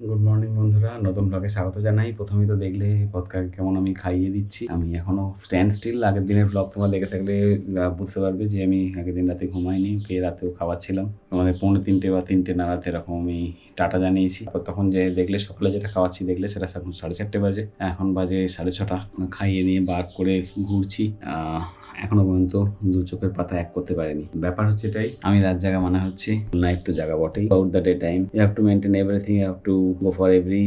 Good morning বন্ধুরা। নতুন ব্লগে স্বাগত জানাই। প্রথমেই তো দেখলে পদকাকে কেমন আমি খাইয়ে দিচ্ছি। আমি এখনও স্ট্যান্ড স্টিল আগের দিনের ব্লগ তোমার দেখে থাকলে বুঝতে পারবে যে আমি আগের দিন রাতে ঘুমাইনি ওকে রাতেও খাওয়াচ্ছিলাম। তোমাদের পৌনে তিনটে বা তিনটে নাগাদ এরকম আমি টাটা জানিয়েছি। তখন যে দেখলে, সকালে যেটা খাওয়াচ্ছি, দেখলে সেটা এখন সাড়ে চারটে বাজে। এখন বাজে সাড়ে ছটা। খাইয়ে নিয়ে বার করে ঘুরছি। এখনও পর্যন্ত দু চোখের পাতা এক করতে পারেনি। ব্যাপার হচ্ছে এটাই, আমি রাত জাগা মানে হচ্ছে নাইট তো জাগা বটেই। Out the day time you have to maintain everything you have to go for every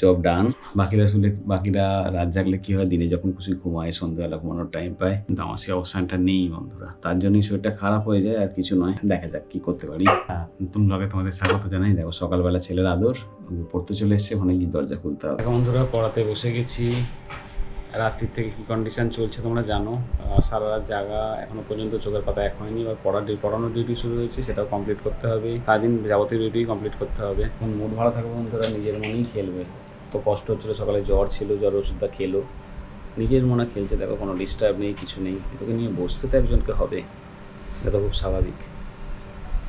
job done বাকিরা শুলে, বাকিরা রাত জাগলে কি হয়, দিনে যখন খুশি ঘুমায়, সন্ধ্যাবেলা ঘুমানোর টাইম পায়। কিন্তু আমার সেই অবস্থানটা নেই বন্ধুরা। তার জন্যই শরীরটা খারাপ হয়ে যায়, আর কিছু নয়। দেখা যাক কি করতে পারি। নতুন ব্লগে তোমাদের স্বাগত জানাই। দেখো, সকালবেলা ছেলের আদর। পড়তে চলে এসছে গিয়ে দরজা খুলতে হবে। বন্ধুরা, পড়াতে বসে গেছি। রাত্রির থেকে কি কন্ডিশন চলছে তোমরা জানো। সারা রাত জাগা এখনও পর্যন্ত চোখের পাতা এক হয়নি এবার পড়ার পড়ানোর ডিউটি শুরু হয়েছে সেটাও কমপ্লিট করতে হবে। সারাদিন যাবতীয় ডিউটি কমপ্লিট করতে হবে। এখন মুড ভালো থাকবে বন্ধুরা নিজের মনেই খেলবে। তো কষ্ট হচ্ছিল সকালে জ্বর ছিল জ্বর ওষুধটা খেলো। নিজের মনে খেলছে দেখো কোনো ডিস্টার্ব নেই কিছু নেই। তোকে নিয়ে বসতে তো একজনকে হবে এটা তো খুব স্বাভাবিক।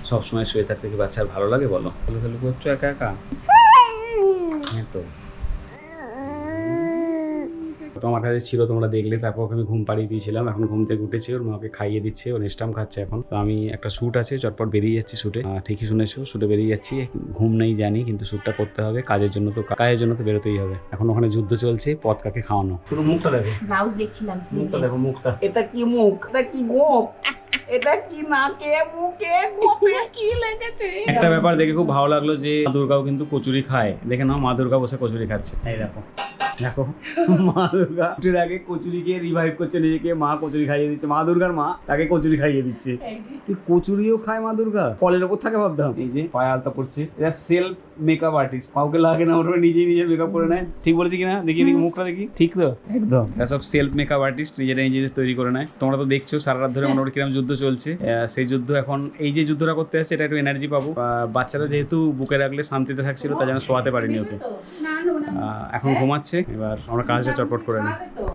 সবসময় শুয়ে থাকতে কি বাচ্চার ভালো লাগে বলো? খেলু খেলু করছ একা একা? হ্যাঁ তো। তোমার কাছে ছিল তোমরা দেখলে তারপর ওকে আমি ঘুম পাড়িয়ে দিয়েছিলাম। এখন ঘুম থেকে উঠেছে ওর মাকে খাইয়ে দিচ্ছে ও নেস্টাম খাচ্ছে এখন। তো আমি একটা শ্যুট আছে চটপট বেরিয়ে যাচ্ছি শ্যুটে। ঠিকই শুনেছো শ্যুটে বেরিয়ে যাচ্ছি ঘুম নেই জানি কিন্তু শ্যুটটা করতে হবে কাজের জন্য তো কাজের জন্য তো বেরোতেই হবে। এখন ওখানে যুদ্ধ চলছে পথ কাকে খাওয়ানো? পুরো মুখটা দেখো। ব্লাউজ দেখছিলাম মুখটা দেখো মুখটা। এটা কি মুখ? এটা কি গোপ? এটা কি নাকে মুখে? গোপে কি লেগেছে? একটা ব্যাপার দেখে খুব ভালো লাগল যে মা দুর্গাও কিন্তু কচুরি খায়। দেখে নাও মা দুর্গা বসে কচুরি খাচ্ছে। এই দেখো। দেখো মা দুর্গা ছুটির আগে কচুরিকে রিভাইভ করছে নিজেকে মা কচুরি খাইয়ে দিচ্ছে। মা দুর্গার মা তাকে কচুরি খাইয়ে দিচ্ছে। তুই কচুরিও খায় মা দুর্গা? কলের ওপর থাকে ভাবতাম। এই যে পায়ে আলতা পড়ছে এটা সেলফ মেকআপ আর্টিস্ট কাউকে লাগে না ওটা নিজেই নিজে মেকআপ করে নেয়। ঠিক বলেছি কিনা? দেখি দেখি মুখটা দেখি। ঠিক তো? একদম। সব সেলফ মেকআপ আর্টিস্ট নিজেরা নিজেদের তৈরি করে নেয়। তোমরা তো দেখছ সারা রাত ধরে মোটামুটি কিরম যুদ্ধ চলছে। সেই যুদ্ধ এখন এই যে যুদ্ধটা করতে আসছে এটা একটু এনার্জি পাবো। বাচ্চারা যেহেতু বুকে রাখলে শান্তিতে থাকছিল তার জন্য শোয়াতে পারিনি ওকে। এখন ঘুমাচ্ছে। এবার আমরা কাজটা চটপট করে নিই।